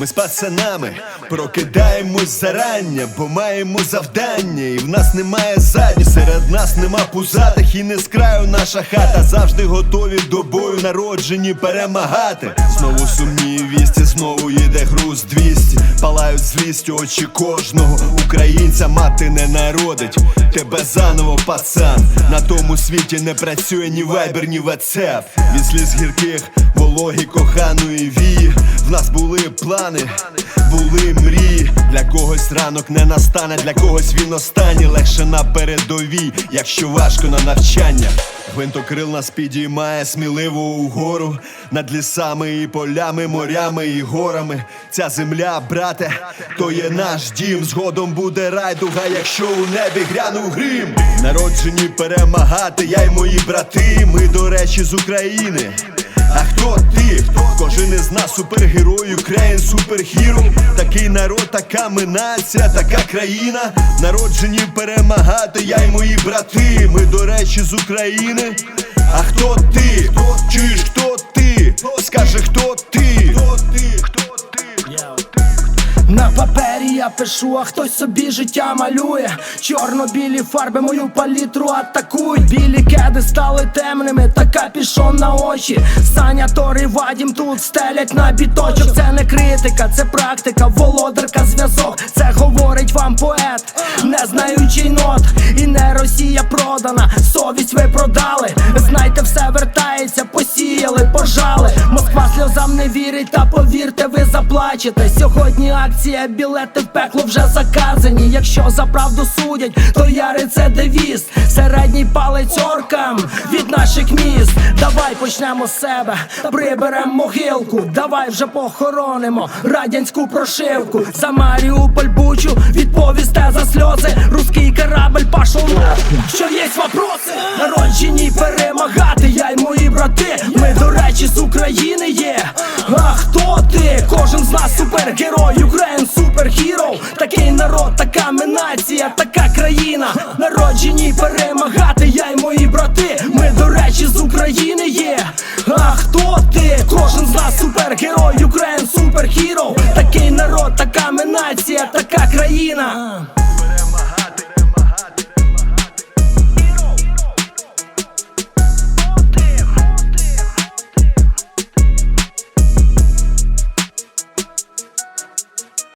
Ми з пацанами прокидаємось зарання, бо маємо завдання, і в нас немає задні, серед нас нема пузатих, і не з краю наша хата. Завжди готові до бою, народжені перемагати. Знову сумні вісті, знову їде груз 200 Палають злістю очі кожного українця, мати не народить. Тебе заново, пацан. На тому світі не працює ні вайбер, ні ватсап Від сліз гірких, вологі коханої вії. В нас були плани, були мрії. Для когось ранок не настане, для когось він останній легше на передовій, якщо важко на навчання. Гвинтокрил нас підіймає сміливо угору над лісами і полями, морями і горами. Ця земля, брате, то є наш дім. Згодом буде райдуга, якщо у небі грянув грім. Народжені перемагати, я й мої брати. Ми, до речі, з України. А хто ти? Кожен із нас супергерой, Україн, супергіру. Такий народ, така ми нація, така країна Народжені перемагати, я й мої брати Ми, до речі, з України А хто ти? Чуєш, папері я пишу, а хтось собі життя малює. Чорно-білі фарби мою палітру атакують. Білі кеди стали темними, та капішон на очі. Саня Тори Вадім тут стелять на біточок. Це не критика, це практика, володарка зв'язок. Це говорить вам поет, не знаючий нот. І не Росія продана, совість ви продали. Сльозам не вірить, та повірте, ви заплачете. Сьогодні акція, білети в пекло вже заказані. Якщо за правду судять, то я рецидивіст. Середній палець оркам від наших міст. Давай почнемо з себе, приберем могилку. Давай вже похоронимо радянську прошивку. За Маріуполь бучу відповісте за сльози. Руський корабль на що є вопроси. Народжені перемагати, я й мої брати. Ми, до речі, з України є. А хто ти? Кожен з нас супергерой, Україн суперхіро. Такий народ, така ми нація, така країна. Народжені перемагати, я й мої брати. Ми, до речі, з України є. А хто ти? Кожен з нас супергерой, Україн суперхіро. Такий народ, така ми нація, така країна.